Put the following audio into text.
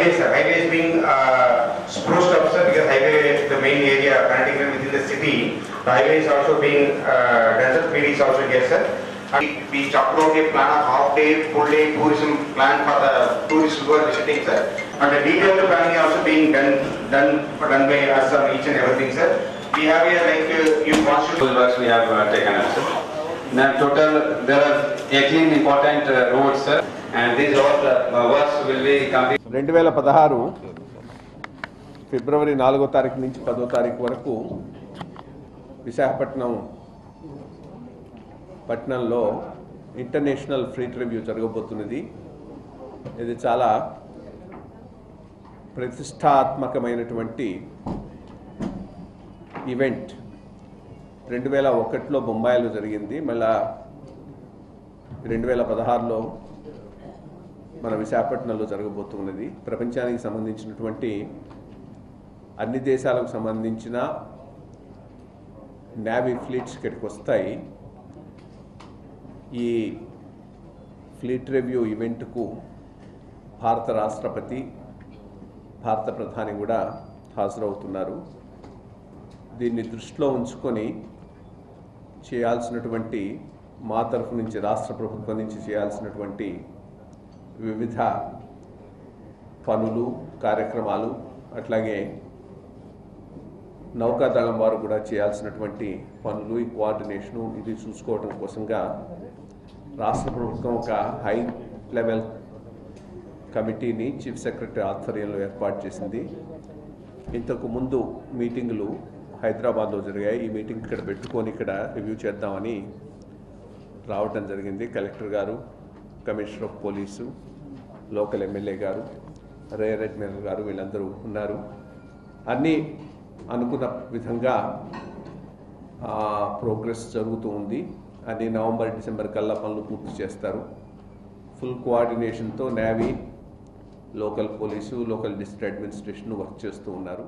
highways, sir. Highways being uh, spruced up, sir, because highway is the main area them within the city. The highway is also being uh, done, sir. Is also here, sir. And we talked about a plan of half day, full day tourism plan for the tourists who are visiting, sir. And the detailed planning also being done, done, done by us on each and everything, sir. We have here like, uh, you Full works we have uh, taken up, sir. Now total, there are 18 important uh, roads, sir, రెండు వేల పదహారు ఫిబ్రవరి నాలుగో తారీఖు నుంచి పదో తారీఖు వరకు విశాఖపట్నం పట్టణంలో ఇంటర్నేషనల్ ఫ్రీట్ రివ్యూ జరగబోతున్నది. ఇది చాలా ప్రతిష్టాత్మకమైనటువంటి ఈవెంట్. రెండు వేల ఒకటిలో బొంబాయిలో జరిగింది. మళ్ళా రెండు వేల పదహారులో మన విశాఖపట్నంలో జరగబోతున్నది. ప్రపంచానికి సంబంధించినటువంటి అన్ని దేశాలకు సంబంధించిన నేవీ ఫ్లీట్స్ ఇక్కడికి వస్తాయి. ఈ ఫ్లీట్ రివ్యూ ఈవెంట్కు భారత రాష్ట్రపతి భారత ప్రధాని కూడా హాజరవుతున్నారు. దీన్ని దృష్టిలో ఉంచుకొని చేయాల్సినటువంటి మా తరఫు నుంచి రాష్ట్ర ప్రభుత్వం నుంచి చేయాల్సినటువంటి వివిధ పనులు కార్యక్రమాలు అట్లాగే నౌకాదళం వారు కూడా చేయాల్సినటువంటి పనులు ఈ కోఆర్డినేషను ఇది చూసుకోవడం కోసంగా రాష్ట్ర ప్రభుత్వం ఒక హై లెవెల్ కమిటీని చీఫ్ సెక్రటరీ ఆధ్వర్యంలో ఏర్పాటు చేసింది. ఇంతకు ముందు మీటింగులు హైదరాబాద్లో జరిగాయి. ఈ మీటింగ్ ఇక్కడ పెట్టుకొని ఇక్కడ రివ్యూ చేద్దామని రావటం జరిగింది. కలెక్టర్ గారు commissioner of police local MLA గారు రేర్ అడ్మిరల్ గారు వీళ్ళందరూ ఉన్నారు. అన్నీ అనుకున్న విధంగా ప్రోగ్రెస్ జరుగుతూ ఉంది. అన్ని నవంబర్ డిసెంబర్ కల్లా పనులు పూర్తి చేస్తారు. Full కోఆర్డినేషన్తో navy local police local district administration work చేస్తూ ఉన్నారు.